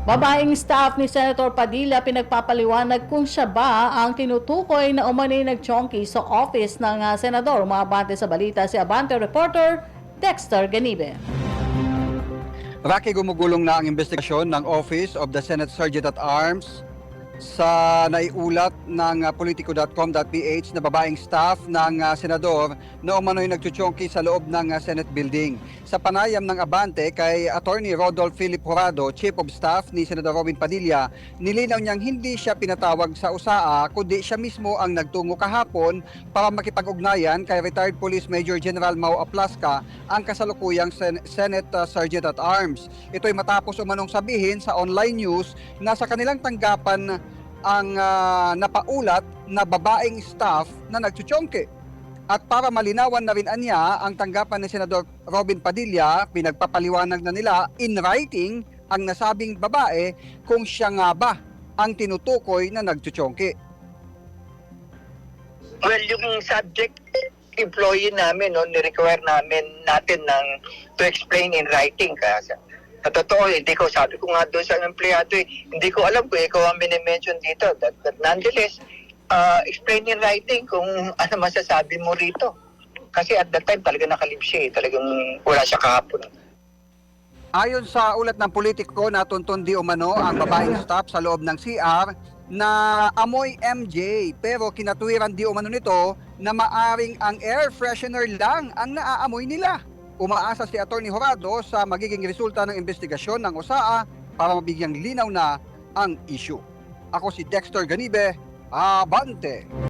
Babaeng staff ni Senator Padilla pinagpapaliwanag kung siya ba ang tinutukoy na umano'y nagchonky sa office ng ah, senador. Umabante sa balita si Abante reporter Dexter Ganibe. Rocky gumugulong na ang investigasyon ng Office of the Senate Sergeant at Arms sa naiulat ng uh, politico.com.ph na babaeng staff ng uh, senador na umano'y nagchuchongki sa loob ng uh, Senate building. Sa panayam ng Abante kay Attorney Rodolph Philip Jurado, Chief of Staff ni Senador Robin Padilla, nilinaw niyang hindi siya pinatawag sa USAA kundi siya mismo ang nagtungo kahapon para makipag-ugnayan kay retired Police Major General Mau Aplaska ang kasalukuyang Sen- Senate Sergeant at Arms. Ito'y matapos umanong sabihin sa online news na sa kanilang tanggapan ang ah, napaulat na babaeng staff na nagchuchongke. At para malinawan na rin anya ang tanggapan ni Senador Robin Padilla, pinagpapaliwanag na nila in writing ang nasabing babae kung siya nga ba ang tinutukoy na nagchuchongke. Well, yung subject employee namin, no, ni-require namin natin ng to explain in writing. Kaya sa, totoo, hindi ko, sabi ko nga doon sa empleyado, eh, hindi ko alam kung ikaw ang minimension dito. That, but nonetheless, uh, explain in writing kung ano masasabi mo rito. Kasi at that time talaga nakalib siya eh. Talagang wala siya kahapon. Ayon sa ulat ng politiko na tuntun di umano ang babaeng staff sa loob ng CR na amoy MJ pero kinatuwiran di umano nito na maaring ang air freshener lang ang naaamoy nila. Umaasa si Attorney Horado sa magiging resulta ng investigasyon ng USAA para mabigyang linaw na ang issue. Ako si Dexter Ganibe, Abante!